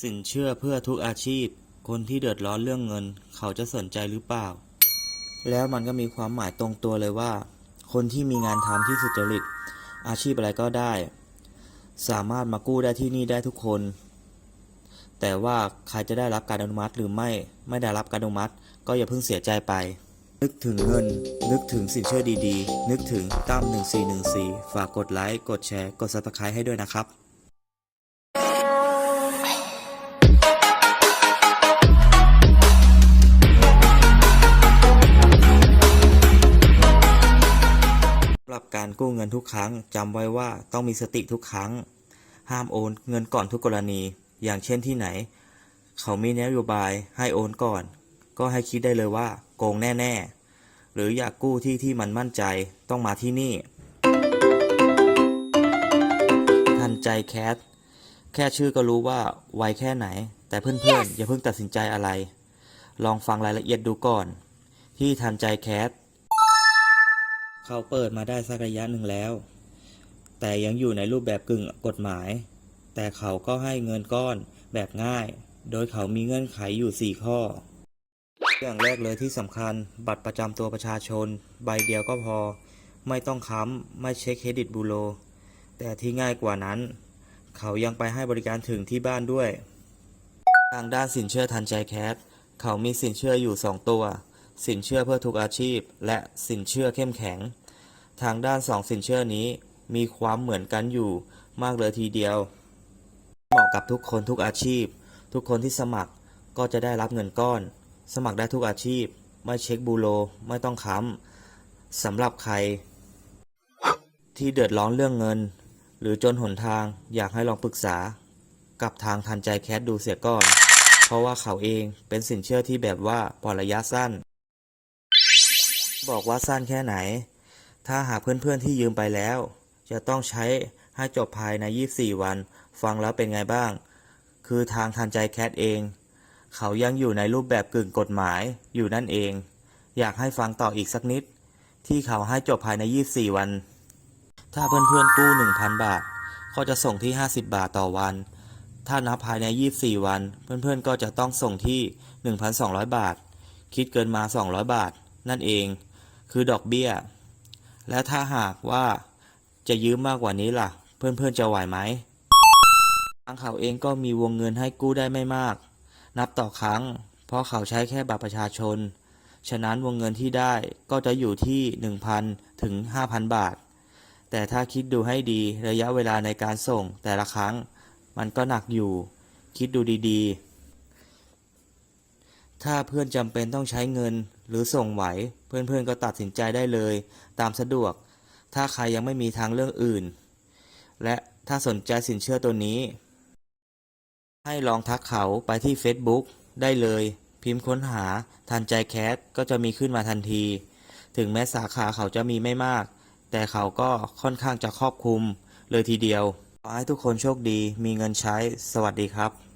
สินเชื่อเพื่อทุกอาชีพ คนที่เดือดร้อนเรื่องเงิน เขาจะสนใจหรือเปล่า แล้วมันก็มีความหมายตรงตัวเลยว่า คนที่มีงานทำที่สุจริต อาชีพอะไรก็ได้ สามารถมากู้ได้ที่นี่ได้ทุกคน แต่ว่าใครจะได้รับการอนุมัติหรือไม่ ไม่ได้รับการอนุมัติ ก็อย่าเพิ่งเสียใจไป นึกถึงเงิน นึกถึงสินเชื่อดีๆ นึกถึงตั้ม1414 ฝากกดไลค์ กดแชร์ กด subscribe ให้ด้วยนะครับ การกู้เงินทุกครั้งจำไว้ว่าต้องมีสติทุกครั้ง ห้ามโอนเงินก่อนทุกกรณี อย่างเช่นที่ไหน เขามีนโยบายให้โอนก่อน ก็ให้คิดได้เลยว่า โกงแน่ๆ หรืออยากกู้ที่ที่มันมั่นใจต้องมาที่นี่ ทันใจแคทแค่ชื่อก็รู้ว่าไวแค่ไหน แต่เพื่อนๆอย่าเพิ่งตัดสินใจอะไร ลองฟังรายละเอียดดูก่อน ที่ทันใจแคท เขาเปิดมาได้สักระยะหนึ่งแล้ว แต่ยังอยู่ในรูปแบบกึ่งกฎหมาย แต่เขาก็ให้เงินก้อนแบบง่าย โดยเขามีเงื่อนไขอยู่ 4 ข้อ อย่างแรกเลยที่สำคัญ บัตรประจำตัวประชาชน ใบเดียวก็พอ ไม่ต้องค้ำ ไม่เช็คเครดิตบูโร แต่ที่ง่ายกว่านั้น เขายังไปให้บริการถึงที่บ้านด้วย ทางด้านสินเชื่อทันใจแคสเขามีสินเชื่ออยู่ 2 ตัว สินเชื่อเพื่อทุกอาชีพ และสินเชื่อเข้มแข็ง ทางด้านสองสินเชื่อนี้มีความเหมือนกันอยู่มากเลยทีเดียว เหมาะกับทุกคนทุกอาชีพ ทุกคนที่สมัครก็จะได้รับเงินก้อน สมัครได้ทุกอาชีพ ไม่เช็คบูโรไม่ต้องค้ำสำหรับใคร ที่เดือดร้อนเรื่องเงิน หรือจนหนทางอยากให้ลองปรึกษา กับทางทันใจแคสดูเสียก่อน เพราะว่าเขาเองเป็นสินเชื่อที่แบบว่าปล่อยระยะสั้น บอกว่าสั้นแค่ไหน ถ้าหากเพื่อนๆที่ยืมไปแล้ว จะต้องใช้ให้จบภายใน 24 วัน ฟังแล้วเป็นไงบ้าง คือทางทันใจแคทเอง เขายังอยู่ในรูปแบบกึ่งกฎหมายอยู่นั่นเอง อยากให้ฟังต่ออีกสักนิด ที่เขาให้จบภายใน 24 วัน ถ้าเพื่อนๆกู้ 1,000 บาท ก็จะส่งที่ 50 บาทต่อวัน ถ้านับภายใน 24 วัน เพื่อนๆก็จะต้องส่งที่ 1,200 บาท คิดเกินมา 200 บาท นั่นเอง คือดอกเบี้ย และถ้าหากว่าจะยืมมากกว่านี้ล่ะ เพื่อนๆจะไหวไหมทางเขาเองก็มีวงเงินให้กู้ได้ไม่มาก นับต่อครั้ง เพราะเขาใช้แค่บัตรประชาชน ฉะนั้นวงเงินที่ได้ก็จะอยู่ที่ 1,000 ถึง 5,000 บาท แต่ถ้าคิดดูให้ดีระยะเวลาในการส่งแต่ละครั้ง มันก็หนักอยู่ คิดดูดีๆ ถ้าเพื่อนจำเป็นต้องใช้เงินหรือส่งไหว เพื่อนๆก็ตัดสินใจได้เลย ตามสะดวก ถ้าใครยังไม่มีทางเลือกอื่น และถ้าสนใจสินเชื่อตัวนี้ ให้ลองทักเขาไปที่ Facebook ได้เลย พิมพ์ค้นหาทันใจแคสก็จะมีขึ้นมาทันที ถึงแม้สาขาเขาจะมีไม่มาก แต่เขาก็ค่อนข้างจะครอบคลุมเลยทีเดียวขอให้ทุกคนโชคดีมีเงินใช้ สวัสดีครับ